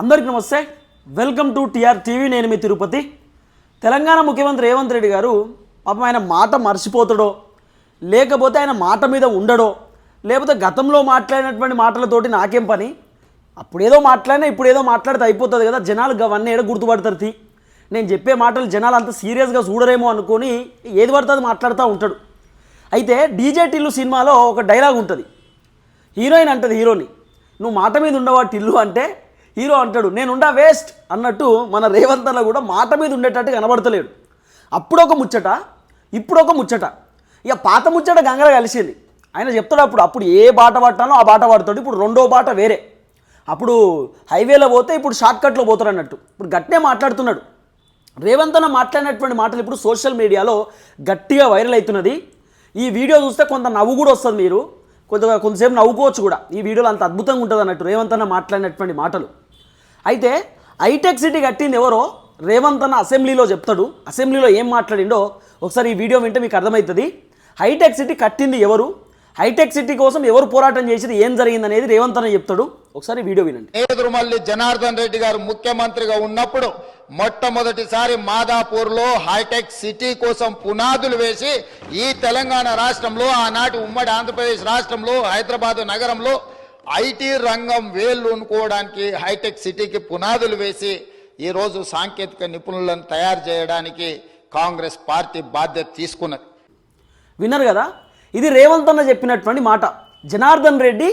అందరికీ నమస్తే. Welcome to T R. TV మీ తిరుపతి. తెలంగాణ ముఖ్యమంత్రి రేవంత్ రెడ్డి గారు పాపం ఆయన మాట మర్చిపోతాడో లేకపోతే ఆయన మాట మీద ఉండడో లేకపోతే గతంలో మాట్లాడినటువంటి మాటలతోటి నాకేం పని? అప్పుడేదో మాట్లాడినా ఇప్పుడేదో మాట్లాడితే అయిపోతుంది కదా. జనాలు అవన్నీ ఏడ గుర్తుపడతారు నేను చెప్పే మాటలు జనాలు అంత సీరియస్గా చూడరేమో అనుకొని ఏది పడుతుంది అది మాట్లాడుతూ ఉంటాడు. అయితే డీజే టిల్లు సినిమాలో ఒక డైలాగ్ ఉంటుంది. హీరోయిన్ అంటది హీరోని నువ్వు మాట మీద ఉండవా టిల్లు? అంటే హీరో అంటాడు నేనుండా వేస్ట్ అన్నట్టు మన రేవంత్ అన్న కూడా మాట మీద ఉండేటట్టు కనబడతలేడు. అప్పుడు ఒక ముచ్చట ఇప్పుడు ఒక ముచ్చట. ఇక పాత ముచ్చట గంగల కలిసింది. ఆయన చెప్తాడు అప్పుడు అప్పుడు ఏ బాట పట్టాలో ఆ బాట పడతాడు ఇప్పుడు రెండో బాట వేరే. అప్పుడు హైవేలో పోతే ఇప్పుడు షార్ట్కట్లో పోతాడు అన్నట్టు. ఇప్పుడు గట్టినే మాట్లాడుతున్నాడు. రేవంత్ అన్న మాట్లాడినటువంటి మాటలు ఇప్పుడు సోషల్ మీడియాలో గట్టిగా వైరల్ అవుతున్నది. ఈ వీడియో చూస్తే కొంత నవ్వు కూడా వస్తుంది మీరు. కొంత కొంతసేపు నవ్వుకోవచ్చు కూడా. ఈ వీడియోలో అంత అద్భుతంగా ఉంటుంది అన్నట్టు రేవంత్ అన్న మాట్లాడినటువంటి మాటలు. అయితే హైటెక్ సిటీ కట్టింది ఎవరో రేవంత్ అన్న అసెంబ్లీలో చెప్తాడు. అసెంబ్లీలో ఏం మాట్లాడిండో ఒకసారి ఈ వీడియో వింటే మీకు అర్థమవుతుంది. హైటెక్ సిటీ కట్టింది ఎవరు? హైటెక్ సిటీ కోసం ఎవరు పోరాటం చేసింది? ఏం జరిగింది అనేది రేవంత్ అన్న చెప్తాడు. ఒకసారి వీడియో వినండి. నేదురుమల్లి జనార్దన్ రెడ్డి గారు ముఖ్యమంత్రిగా ఉన్నప్పుడు మొట్టమొదటిసారి మాదాపూర్లో హైటెక్ సిటీ కోసం పునాదులు వేసి ఈ తెలంగాణ రాష్ట్రంలో ఆనాటి ఉమ్మడి ఆంధ్రప్రదేశ్ రాష్ట్రంలో హైదరాబాద్ నగరంలో ఐటీ రంగం వేళ్ళు అనుకోవడానికి హైటెక్ సిటీకి పునాదులు వేసి ఈ రోజు సాంకేతిక నిపుణులను తయారు చేయడానికి కాంగ్రెస్ పార్టీ బాధ్యత తీసుకున్నది. విన్నారు కదా? ఇది రేవంత్ అన్న చెప్పినటువంటి మాట. జనార్దన్ రెడ్డి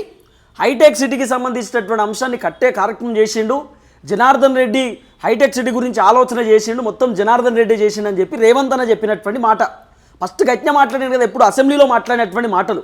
హైటెక్ సిటీకి సంబంధించినటువంటి అంశాన్ని కట్టే కార్యక్రమం చేసిండు. జనార్దన్ రెడ్డి హైటెక్ సిటీ గురించి ఆలోచన చేసిండు. మొత్తం జనార్దన్ రెడ్డి చేసిండని చెప్పి రేవంత్ అన్న చెప్పినటువంటి మాట. ఫస్ట్ గట్టిగా మాట్లాడిండు కదా ఎప్పుడు అసెంబ్లీలో మాట్లాడినటువంటి మాటలు.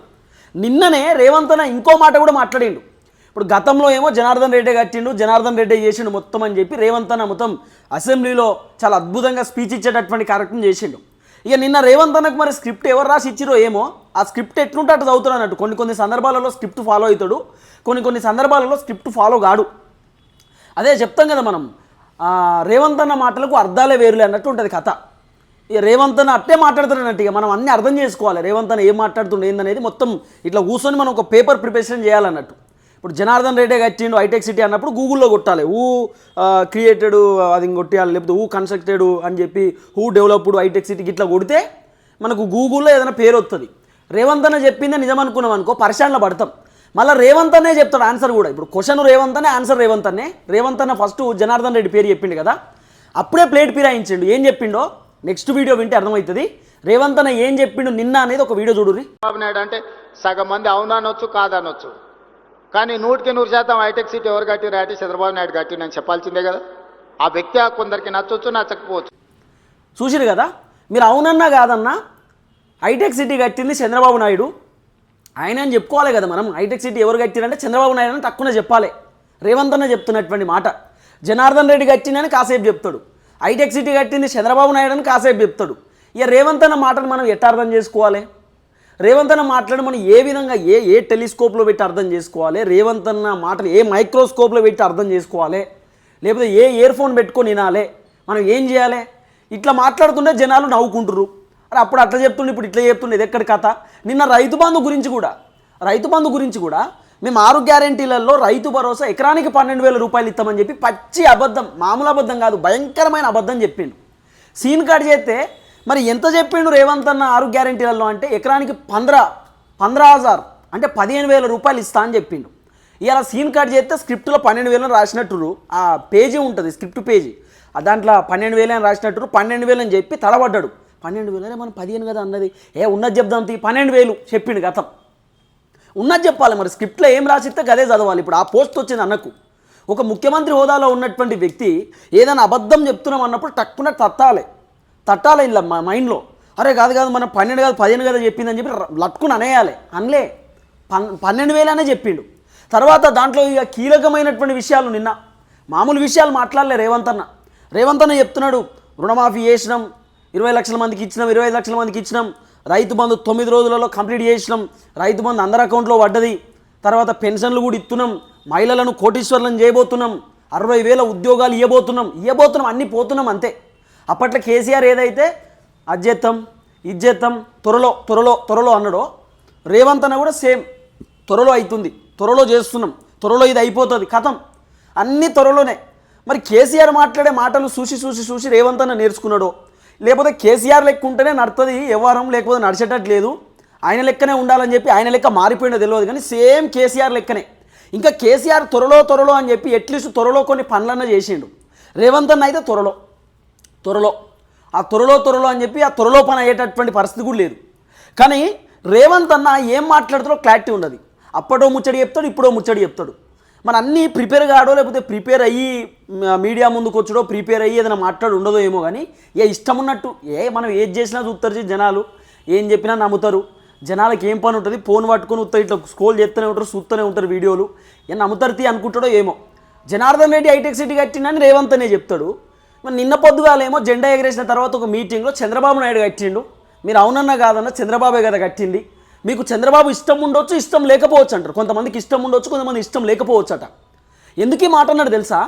నిన్ననే రేవంత్ అన్న ఇంకో మాట కూడా మాట్లాడిండు. ఇప్పుడు గతంలో ఏమో జనార్దన్ రెడ్డి కట్టిండు జనార్దన్ రెడ్డి చేసిండు మొత్తం అని చెప్పి రేవంత్ అన్న మొత్తం అసెంబ్లీలో చాలా అద్భుతంగా స్పీచ్ ఇచ్చేటటువంటి కార్యక్రమం చేసిండు. ఇక నిన్న రేవంత్ అన్నకు మరి స్క్రిప్ట్ ఎవరు రాసి ఇచ్చిరో ఏమో ఆ స్క్రిప్ట్ ఎట్లుంటే అటు చదువుతాడు అన్నట్టు. కొన్ని కొన్ని సందర్భాలలో స్క్రిప్ట్ ఫాలో అవుతాడు కొన్ని కొన్ని సందర్భాలలో స్క్రిప్ట్ ఫాలో కాడు. అదే చెప్తాం కదా మనం ఆ, రేవంత్ అన్న మాటలకు అర్థాలే వేరులే అన్నట్టు ఉంటుంది కథ. రేవంత్ అని అట్టే మాట్లాడుతాడు అన్నట్టు ఇక. మనం అన్ని అర్థం చేసుకోవాలి. రేవంత్ అని ఏం మాట్లాడుతుండే ఏందనేది మొత్తం ఇట్లా కూర్చొని మనం ఒక పేపర్ ప్రిపరేషన్ చేయాలన్నట్టు. ఇప్పుడు జనార్దన్ రెడ్డి కట్టిండు హైటెక్ సిటీ అన్నప్పుడు గూగుల్లో కొట్టాలి. ఊ క్రియేటెడ్ అది కొట్టాలి లేకపోతే ఊ కన్స్ట్రక్టెడ్ అని చెప్పి హూ డెవలప్డ్ హైటెక్ సిటీకి ఇట్లా కొడితే మనకు గూగుల్లో ఏదైనా పేరు వస్తుంది రేవంత్ అనే చెప్పిందే నిజం అనుకున్నాం అనుకో పరిశానలో పడతాం. మళ్ళీ రేవంత్ అనే చెప్తాడు ఆన్సర్ కూడా. ఇప్పుడు క్వశ్చన్ రేవంత్ అనే ఆన్సర్ రేవంత్ అనే రేవంత్ అన్న ఫస్ట్ జనార్దన్ రెడ్డి పేరు చెప్పిండు కదా. అప్పుడే ప్లేట్ పిరాయించిండు. ఏం చెప్పిండో? నెక్స్ట్ వీడియో వింటే అర్థమవుతుంది. రేవంత్ అన్న ఏం చెప్పిండు నిన్న అనేది ఒక వీడియో చూడుర్రి. చంద్రబాబు నాయుడు అంటే సగం మంది అవుననొచ్చు కాదనొచ్చు కానీ నూటికి నూరు శాతం హైటెక్ సిటీ ఎవరు కట్టిరు అంటే చంద్రబాబు నాయుడు కట్టిండని చెప్పాల్సిందే కదా. ఆ వ్యక్తి ఆ కొందరికి నచ్చొచ్చు నచ్చకపోవచ్చు. చూసిరు కదా? మీరు అవునన్నా కాదన్నా హైటెక్ సిటీ కట్టింది చంద్రబాబు నాయుడు. ఆయన అని చెప్పుకోవాలి కదా మనం. హైటెక్ సిటీ ఎవరు కట్టిరంటే చంద్రబాబు నాయుడు అని తక్కువ చెప్పాలి. రేవంత్ అన్న చెప్తున్నటువంటి మాట. జనార్దన్ రెడ్డి కట్టిందని కాసేపు చెప్తాడు. హైటెక్ సిటీ కట్టింది చంద్రబాబు నాయుడు అని కాసేపు చెప్తాడు. ఇక రేవంత్ అన్న మాటను మనం ఎట్లా అర్థం చేసుకోవాలి? రేవంత్ అన్న మాట్లాడి మనం ఏ విధంగా ఏ ఏ టెలిస్కోప్లో పెట్టి అర్థం చేసుకోవాలి? రేవంత్ అన్న మాటలు ఏ మైక్రోస్కోప్లో పెట్టి అర్థం చేసుకోవాలి? లేకపోతే ఏ ఇయర్ ఫోన్ పెట్టుకొని వినాలి? మనం ఏం చేయాలి? ఇట్లా మాట్లాడుతుంటే జనాలు నవ్వుకుంటారు అరే అప్పుడు అట్లా చెప్తుండే ఇప్పుడు ఇట్లా చెప్తుండే ఇది ఎక్కడ కథ? నిన్న రైతు బంధు గురించి కూడా రైతు బంధు గురించి కూడా మేము ఆరు గ్యారెంటీలలో రైతు భరోసా ఎకరానికి పన్నెండు వేల రూపాయలు ఇస్తామని చెప్పి పచ్చి అబద్ధం మామూలు అబద్ధం కాదు భయంకరమైన అబద్ధం చెప్పిండు. సీన్ కార్డ్ చేస్తే మరి ఎంత చెప్పిండు రేవంత్ అన్న ఆరు గ్యారంటీలలో అంటే ఎకరానికి పంద్రా పంద్రా హజార్ అంటే పదిహేను వేల రూపాయలు ఇస్తా అని చెప్పిండు. ఇలా సీన్ కార్డ్ చేస్తే స్క్రిప్ట్లో పన్నెండు వేలని రాసినట్టు ఆ పేజీ ఉంటుంది స్క్రిప్ట్ పేజీ. ఆ దాంట్లో పన్నెండు వేలని రాసినట్టు పన్నెండు వేలని చెప్పి తడబడ్డాడు. పన్నెండు వేలనే మనం పదిహేను కదా అన్నది. ఏ ఉన్నది చెప్దాం తీ పన్నెండు వేలు చెప్పిండు గతం. ఉన్నది చెప్పాలి మరి. స్క్రిప్ట్లో ఏం రాసిస్తే అదే చదవాలి. ఇప్పుడు ఆ పోస్ట్ వచ్చింది అన్నకు. ఒక ముఖ్యమంత్రి హోదాలో ఉన్నటువంటి వ్యక్తి ఏదైనా అబద్ధం చెప్తున్నాం అన్నప్పుడు టక్కున తట్టాలి. తట్టాలి ఇలా మా మైండ్లో. అరే కాదు కాదు మనం పన్నెండు కాదు పదిహేను కదా చెప్పిందని చెప్పి లట్టుకుని అనేయాలి. అనలే. పన్ పన్నెండు వేలనే చెప్పిండు. తర్వాత దాంట్లో ఇక కీలకమైనటువంటి విషయాలు నిన్న. మామూలు విషయాలు మాట్లాడలే రేవంత్ అన్న. రేవంత్ అన్న చెప్తున్నాడు రుణమాఫీ చేసినాం ఇరవై లక్షల మందికి ఇచ్చినాం ఇరవై ఐదు లక్షల మందికి ఇచ్చినాం రైతు బంధు తొమ్మిది రోజులలో కంప్లీట్ చేసినాం. రైతు బంధు అందరి అకౌంట్లో పడ్డది. తర్వాత పెన్షన్లు కూడా ఇస్తున్నాం మహిళలను కోటీశ్వర్లను చేయబోతున్నాం. అరవై వేల ఉద్యోగాలు ఇవ్వబోతున్నాం ఇవ్వబోతున్నాం అన్నీ పోతున్నాం అంతే. అప్పట్లో కేసీఆర్ ఏదైతే అజ్జెత్తం ఇజ్జెత్తం త్వరలో త్వరలో త్వరలో అన్నాడో రేవంత్ అన్న కూడా సేమ్. త్వరలో అవుతుంది త్వరలో చేస్తున్నాం. త్వరలో ఇది అయిపోతుంది. కథం. అన్నీ త్వరలోనే. మరి కేసీఆర్ మాట్లాడే మాటలు చూసి చూసి చూసి రేవంత్ అన్న నేర్చుకున్నాడో లేకపోతే కేసీఆర్ లెక్క ఉంటేనే నడుతుంది వ్యవహారం లేకపోతే నడిచేటట్టు లేదు ఆయన లెక్కనే ఉండాలని చెప్పి ఆయన లెక్క మారిపోయినా తెలియదు కానీ సేమ్ కేసీఆర్ లెక్కనే. ఇంకా కేసీఆర్ త్వరలో త్వరలో అని చెప్పి అట్లీస్ట్ త్వరలో కొన్ని పనులన్న చేసిండు. రేవంత్ అన్న అయితే త్వరలో త్వరలో. ఆ త్వరలో త్వరలో అని చెప్పి ఆ త్వరలో పని అయ్యేటటువంటి పరిస్థితి కూడా లేదు. కానీ రేవంత్ అన్న ఏం మాట్లాడుతారో క్లారిటీ ఉండదు. అప్పటో ముచ్చడి చెప్తాడు ఇప్పుడో ముచ్చడి చెప్తాడు. మన అన్నీ ప్రిపేర్ కాడో లేకపోతే ప్రిపేర్ అయ్యి మీడియా ముందుకు వచ్చడో ప్రిపేర్ అయ్యి ఏదైనా మాట్లాడు ఉండదో ఏమో కానీ ఏ ఇష్టం ఉన్నట్టు ఏ మనం ఏది చేసినా చూస్తారు జనాలు ఏం చెప్పినా నమ్ముతారు. జనాలకి ఏం పని ఉంటుంది? ఫోన్ పట్టుకొని ఉత్త ఇట్లా స్కోల్ చేస్తూనే ఉంటారు చూస్తూనే ఉంటారు వీడియోలు. ఏ నమ్ముతారు తీ అనుకుంటాడో ఏమో. జనార్దన్ రెడ్డి హైటెక్ సిటీ కట్టిండని రేవంత్ అనే చెప్తాడు. మరి నిన్న పొద్దుగాలేమో జెండా ఎగరేసిన తర్వాత ఒక మీటింగ్లో చంద్రబాబు నాయుడు కట్టిండు. మీరు అవునన్నా కాదన్నా చంద్రబాబే కదా కట్టింది. మీకు చంద్రబాబు ఇష్టం ఉండొచ్చు ఇష్టం లేకపోవచ్చు అంటారు. కొంతమందికి ఇష్టం ఉండొచ్చు కొంతమంది ఇష్టం లేకపోవచ్చు అట ఎందుకు ఈ మాట అన్నాడు తెలుసా?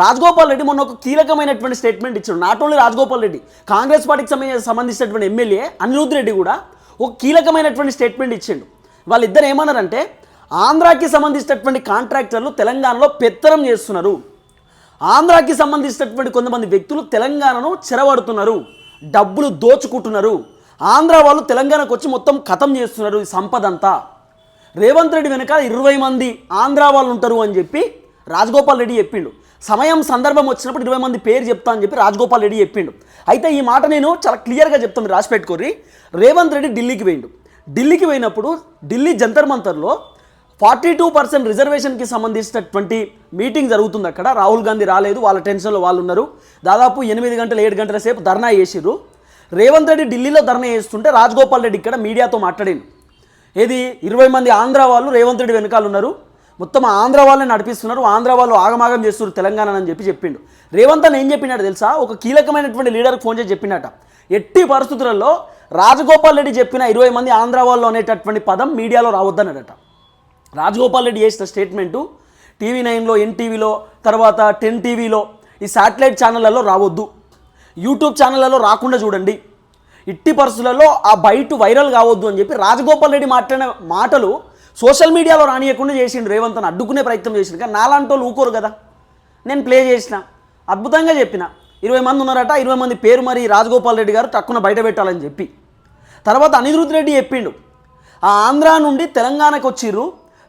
రాజగోపాల్ రెడ్డి మొన్న ఒక కీలకమైనటువంటి స్టేట్మెంట్ ఇచ్చాడు. నాట్ ఓన్లీ రాజగోపాల్ రెడ్డి కాంగ్రెస్ పార్టీకి సంబంధించి సంబంధించినటువంటి ఎమ్మెల్యే అనిరుద్ రెడ్డి కూడా ఒక కీలకమైనటువంటి స్టేట్మెంట్ ఇచ్చిండు. వాళ్ళిద్దరు ఏమన్నారంటే ఆంధ్రాకి సంబంధించినటువంటి కాంట్రాక్టర్లు తెలంగాణలో పెత్తనం చేస్తున్నారు. ఆంధ్రాకి సంబంధించినటువంటి కొంతమంది వ్యక్తులు తెలంగాణను చెరబడుతున్నారు డబ్బులు దోచుకుంటున్నారు. ఆంధ్ర వాళ్ళు తెలంగాణకు వచ్చి మొత్తం ఖతం చేస్తున్నారు ఈ సంపద అంతా. రేవంత్ రెడ్డి వెనక ఇరవై మంది ఆంధ్ర వాళ్ళు ఉంటారు అని చెప్పి రాజగోపాల్ రెడ్డి చెప్పిండు. సమయం సందర్భం వచ్చినప్పుడు ఇరవై మంది పేరు చెప్తా అని చెప్పి రాజగోపాల్ రెడ్డి చెప్పిండు. అయితే ఈ మాట నేను చాలా క్లియర్గా చెప్తాను మీరు రాసి పెట్టుకోర్రి రేవంత్ రెడ్డి ఢిల్లీకి పోయిండు. ఢిల్లీకి పోయినప్పుడు ఢిల్లీ జంతర్ మంతర్లో ఫార్టీ టూ పర్సెంట్ రిజర్వేషన్కి సంబంధించినటువంటి మీటింగ్ జరుగుతుంది అక్కడ. రాహుల్ గాంధీ రాలేదు వాళ్ళ టెన్షన్లో వాళ్ళు ఉన్నారు. దాదాపు ఎనిమిది గంటలు ఏడు గంటల సేపు ధర్నా చేసిర్రు. రేవంత్ రెడ్డి ఢిల్లీలో ధర్నా చేస్తుంటే రాజగోపాల్ రెడ్డి ఇక్కడ మీడియాతో మాట్లాడిండు. ఏది? ఇరవై మంది ఆంధ్ర వాళ్ళు రేవంత్ రెడ్డి వెనకాల ఉన్నారు. మొత్తం ఆంధ్ర వాళ్ళని నడిపిస్తున్నారు. ఆంధ్ర వాళ్ళు ఆగమాగం చేస్తున్నారు తెలంగాణ అని చెప్పి చెప్పిండు. రేవంత్ అని ఏం చెప్పినాడు తెలుసా? ఒక కీలకమైనటువంటి లీడర్కి ఫోన్ చేసి చెప్పినట. ఎట్టి పరిస్థితులలో రాజగోపాల్ రెడ్డి చెప్పిన ఇరవై మంది ఆంధ్ర వాళ్ళు అనేటటువంటి పదం మీడియాలో రావద్దన్నాడట. రాజగోపాల్ రెడ్డి చేసిన స్టేట్మెంటు టీవీ నైన్లో ఎన్టీవీలో తర్వాత టెన్ టీవీలో ఈ శాటిలైట్ ఛానళ్ళలో రావద్దు. యూట్యూబ్ ఛానళ్ళలో రాకుండా చూడండి. ఇట్టి పరిస్థితులలో ఆ బయట వైరల్ కావద్దు అని చెప్పి రాజగోపాల్ రెడ్డి మాట్లాడిన మాటలు సోషల్ మీడియాలో రానియకుండా చేసిండు రేవంత్ అని అడ్డుకునే ప్రయత్నం చేసిండు. కానీ నాలాంటి వాళ్ళు ఊకోరు కదా. నేను ప్లే చేసిన అద్భుతంగా చెప్పిన. ఇరవై మంది ఉన్నారట ఇరవై మంది పేరు మరి రాజగోపాల్ రెడ్డి గారు తక్కువ బయట పెట్టాలని చెప్పి. తర్వాత అనిరుద్ధ్ రెడ్డి చెప్పిండు ఆ ఆంధ్ర నుండి తెలంగాణకు వచ్చిర్రు.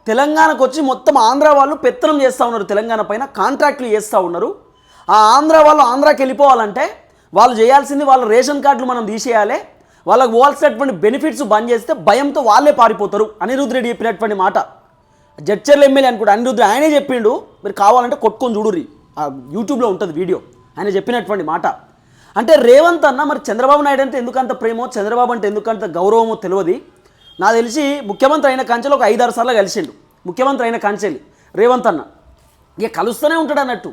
తెలంగాణకు వచ్చి మొత్తం ఆంధ్ర వాళ్ళు పెత్తనం చేస్తూ ఉన్నారు. తెలంగాణ పైన కాంట్రాక్ట్లు చేస్తూ ఉన్నారు. ఆ ఆంధ్ర వాళ్ళు ఆంధ్రాకి వెళ్ళిపోవాలంటే వాళ్ళు చేయాల్సింది వాళ్ళ రేషన్ కార్డులు మనం తీసేయాలి. వాళ్ళకి పోవాల్సినటువంటి బెనిఫిట్స్ బంద్ చేస్తే భయంతో వాళ్ళే పారిపోతారు. అనిరుద్ రెడ్డి చెప్పినటువంటి మాట. జడ్చర్ల ఎమ్మెల్యే అనుకుంటా అనిరుద్ధ్ ఆయనే చెప్పిండు మీరు కావాలంటే కొట్టుకొని చూడుర్రి. ఆ యూట్యూబ్లో ఉంటుంది వీడియో. ఆయన చెప్పినటువంటి మాట. అంటే రేవంత్ అన్న మరి చంద్రబాబు నాయుడు అంటే ఎందుకంత ప్రేమో చంద్రబాబు అంటే ఎందుకంత గౌరవమో తెలియదు. నాకు తెలిసి ముఖ్యమంత్రి అయిన కంచెలు ఒక ఐదారు సార్లు కలిసిండు. ముఖ్యమంత్రి అయిన కంచెలి రేవంత్ అన్న. ఇక కలుస్తూనే ఉంటాడు అన్నట్టు.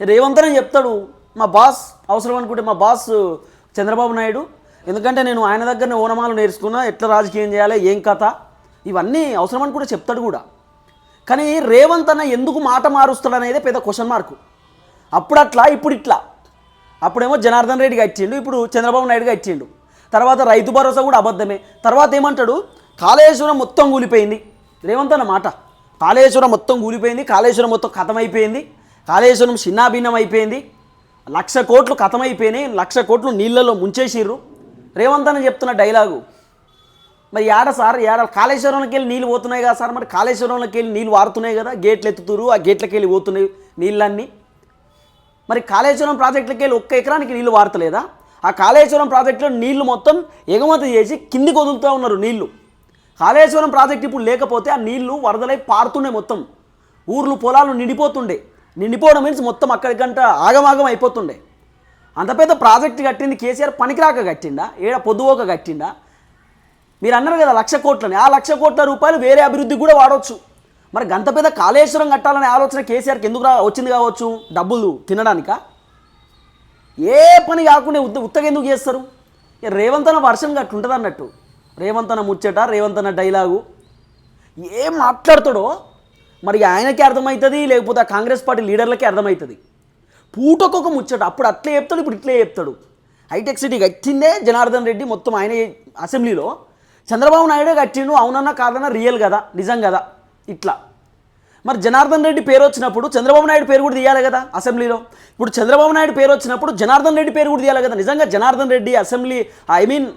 రేవంత్ అని చెప్తాడు మా బాస్ అవసరం అనుకుంటే మా బాస్ చంద్రబాబు నాయుడు. ఎందుకంటే నేను ఆయన దగ్గరనే ఓనమాలు నేర్చుకున్నా ఎట్లా రాజకీయం చేయాలి ఏం కథ ఇవన్నీ అవసరం అని కూడా చెప్తాడు కూడా. కానీ రేవంత్ అన్న ఎందుకు మాట మారుస్తాడు అనేది పెద్ద క్వశ్చన్ మార్క్ అప్పుడు అట్లా ఇప్పుడు ఇట్లా. అప్పుడేమో జనార్దన్ రెడ్డిగా ఇచ్చిండు ఇప్పుడు చంద్రబాబు నాయుడుగా ఇచ్చిండు. తర్వాత రైతు భరోసా కూడా అబద్ధమే. తర్వాత ఏమంటాడు? కాళేశ్వరం మొత్తం కూలిపోయింది. రేవంత్ అన్న మాట. కాళేశ్వరం మొత్తం కూలిపోయింది కాళేశ్వరం మొత్తం కథమైపోయింది. కాళేశ్వరం చిన్నాభిన్నం అయిపోయింది. లక్ష కోట్లు కథమైపోయినాయి లక్ష కోట్లు నీళ్ళలో ముంచేసిర్రు. రేవంత్ అని చెప్తున్న డైలాగు మరి ఏడ సార్ ఏడ కాళేశ్వరంలోకి వెళ్ళి నీళ్ళు పోతున్నాయి కదా సార్ మరి కాళేశ్వరంలోకి వెళ్ళి నీళ్ళు వారుతున్నాయి కదా గేట్లు ఎత్తుతురు ఆ గేట్లకి వెళ్ళి పోతున్నాయి నీళ్ళన్నీ. మరి కాళేశ్వరం ప్రాజెక్టులకి వెళ్ళి ఒక్క ఎకరానికి నీళ్ళు వారతలేదా? ఆ కాళేశ్వరం ప్రాజెక్టులో నీళ్ళు మొత్తం ఎగుమతి చేసి కిందికి వదులుతూ ఉన్నారు నీళ్ళు కాళేశ్వరం ప్రాజెక్ట్ ఇప్పుడు లేకపోతే ఆ నీళ్ళు వరదలై పారుతుండే మొత్తం. ఊర్లు పొలాలు నిండిపోతుండే. నిండిపోవడం మీన్స్ మొత్తం అక్కడికంట ఆగమాగం అయిపోతుండే. అంత పెద్ద ప్రాజెక్ట్ కట్టింది కేసీఆర్ పనికిరాక కట్టిండా? ఏడ పొద్దుపోక కట్టిండా? మీరు అన్నారు కదా లక్ష కోట్లని. ఆ లక్ష కోట్ల రూపాయలు వేరే అభివృద్ధికి కూడా వాడవచ్చు మరి గంత పెద్ద కాళేశ్వరం కట్టాలనే ఆలోచన కేసీఆర్కి ఎందుకు రా వచ్చింది కావచ్చు? డబ్బులు తినడానిక? ఏ పని కాకుండా ఉత్త ఉత్తగా ఎందుకు చేస్తారు? ఇక వర్షం గట్టుంటుంది అన్నట్టు రేవంతన ముచ్చట రేవంతన డైలాగు. ఏం మాట్లాడతాడో? మరి ఆయనకి అర్థమవుతుంది లేకపోతే కాంగ్రెస్ పార్టీ లీడర్లకి అర్థమవుతుంది పూటకొక ముచ్చట అప్పుడు అట్లే చెప్తాడు ఇప్పుడు ఇట్లే చెప్తాడు. హైటెక్ సిటీ కట్టిందే జనార్దన్ రెడ్డి మొత్తం ఆయన అసెంబ్లీలో. చంద్రబాబు నాయుడు కట్టిండు అవునన్నా కాదన్నా రియల్ కదా నిజం కదా ఇట్లా. మరి జనార్దన్ రెడ్డి పేరు వచ్చినప్పుడు చంద్రబాబు నాయుడు పేరు కూడా తీయాలి కదా అసెంబ్లీలో. ఇప్పుడు చంద్రబాబు నాయుడు పేరు వచ్చినప్పుడు జనార్దన్ రెడ్డి పేరు కూడా తీయాలి కదా నిజంగా Janardhan Reddy assembly I mean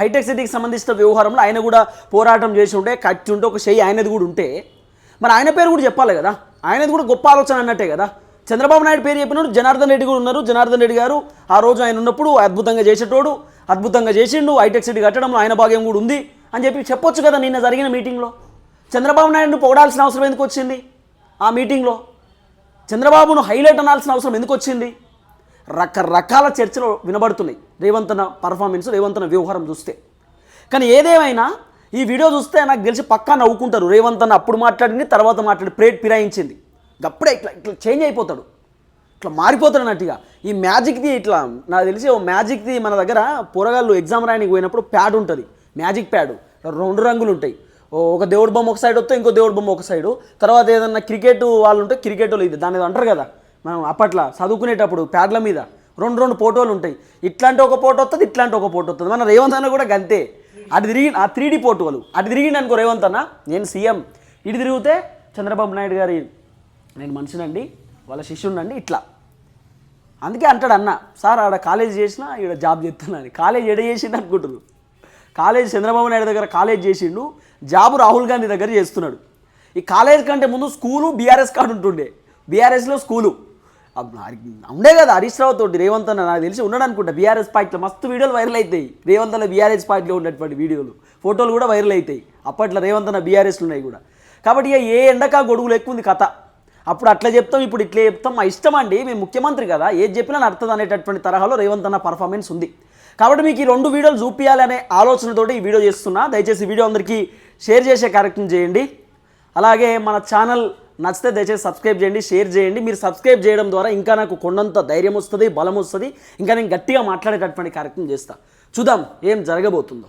hitech సిటీకి సంబంధించిన వ్యవహారంలో ఆయన కూడా పోరాటం చేసి ఉంటే కట్టి ఉంటే ఒక చెయ్యి ఆయనది కూడా ఉంటే మరి ఆయన పేరు కూడా చెప్పాలి కదా. ఆయనది కూడా గొప్ప ఆలోచన అన్నట్టే కదా. చంద్రబాబు నాయుడు పేరు చెప్పినప్పుడు జనార్దన్ రెడ్డి కూడా ఉన్నారు. జనార్దన్ రెడ్డి గారు ఆ రోజు ఆయన ఉన్నప్పుడు అద్భుతంగా చేసేటోడు అద్భుతంగా చేసిండు హైటెక్ సిటీ కట్టడంలో ఆయన భాగ్యం కూడా ఉంది అని చెప్పి చెప్పొచ్చు కదా నిన్న జరిగిన మీటింగ్లో చంద్రబాబు నాయుడును పొగడాల్సిన అవసరం ఎందుకు వచ్చింది? ఆ మీటింగ్లో చంద్రబాబును హైలైట్ అనాల్సిన అవసరం ఎందుకు వచ్చింది? రకరకాల చర్చలు వినబడుతున్నాయి. రేవంతన పర్ఫార్మెన్స్ రేవంతన వ్యవహారం చూస్తే. కానీ ఏదేమైనా ఈ వీడియో చూస్తే నాకు తెలిసి పక్కా నవ్వుకుంటారు. రేవంత్ అన్న అప్పుడు మాట్లాడింది తర్వాత మాట్లాడి ప్రేట్ పిరాయించింది. అప్పుడే ఇట్లా ఇట్లా చేంజ్ అయిపోతాడు. ఇట్లా మారిపోతాడు అన్నట్టుగా. ఈ మ్యాజిక్ది ఇట్లా నాకు తెలిసి ఓ మ్యాజిక్ది మన దగ్గర పోరగాళ్ళు ఎగ్జామ్ రాయడానికి పోయినప్పుడు ప్యాడ్ ఉంటుంది. Magic pad. రెండు రంగులు ఉంటాయి. ఓ ఒక దేవుడి బొమ్మ ఒక సైడ్ వస్తే ఇంకో దేవుడి బొమ్మ ఒక సైడు తర్వాత ఏదన్నా క్రికెట్ వాళ్ళు ఉంటే క్రికెట్ ఇది. దాని అంటారు కదా. మనం అప్పట్లో చదువుకునేటప్పుడు ప్యాడ్ల మీద రెండు రెండు ఫోటోలు ఉంటాయి. ఇట్లాంటి ఒక ఫోటో వస్తుంది ఇట్లాంటి ఒక ఫోటో వస్తుంది మన రేవంత్ అన్న కూడా గంతే. అటు తిరిగి ఆ త్రీడీ పోర్టు వాళ్ళు అటు తిరిగింది అనుకో రేవంత్ అన్న నేను సీఎం. ఇటు తిరిగితే చంద్రబాబు నాయుడు గారి నేను మనిషినండి వాళ్ళ శిష్యుండండి ఇట్లా. అందుకే అంటాడు అన్న సార్ ఆడ కాలేజ్ చేసినా ఇక్కడ జాబ్ చేస్తున్నాను కాలేజ్ ఎడ చేసిండు అనుకుంటున్నారు? కాలేజ్ చంద్రబాబు నాయుడు దగ్గర కాలేజ్ చేసిండు జాబు రాహుల్ గాంధీ దగ్గర చేస్తున్నాడు. ఈ కాలేజ్ కంటే ముందు స్కూలు బీఆర్ఎస్ కార్డు ఉంటుండే. బీఆర్ఎస్లో స్కూలు. ఉండే కదా హరీష్ రావు తోటి రేవంత్ అన్న నాకు తెలిసి ఉన్నాడు అనుకుంటా బీఆర్ఎస్ పార్టీలో మస్తు వీడియోలు వైరల్ అవుతాయి రేవంత్ అన్న బీఆర్ఎస్ పార్టీలో ఉన్నటువంటి వీడియోలు. ఫోటోలు కూడా వైరల్ అవుతాయి అప్పట్లో రేవంత్ అన్న బీఆర్ఎస్లు ఉన్నాయి కూడా. కాబట్టి ఇక ఏ ఎండకా గొడుగులు ఎక్కువ ఉంది కథ. అప్పుడు అట్లా చెప్తాం ఇప్పుడు ఇట్లా చెప్తాం. మా ఇష్టం అండి మేము ముఖ్యమంత్రి కదా ఏది చెప్పినా నడుతుంది అనేటటువంటి తరహాలో రేవంత్ అన్న పర్ఫార్మెన్స్ ఉంది. కాబట్టి మీకు ఈ రెండు వీడియోలు చూపించాలనే ఆలోచనతోటి ఈ వీడియో చేస్తున్నా. దయచేసి వీడియో అందరికీ షేర్ చేసే కార్యక్రమం చేయండి. అలాగే మన ఛానల్ నచ్చితే దయచేసి సబ్స్క్రైబ్ చేయండి షేర్ చేయండి. మీరు సబ్స్క్రైబ్ చేయడం ద్వారా ఇంకా నాకు కొండంత ధైర్యం వస్తుంది బలం వస్తుంది. ఇంకా నేను గట్టిగా మాట్లాడేటటువంటి కార్యక్రమం చేస్తాను చూద్దాం ఏం జరగబోతుందో.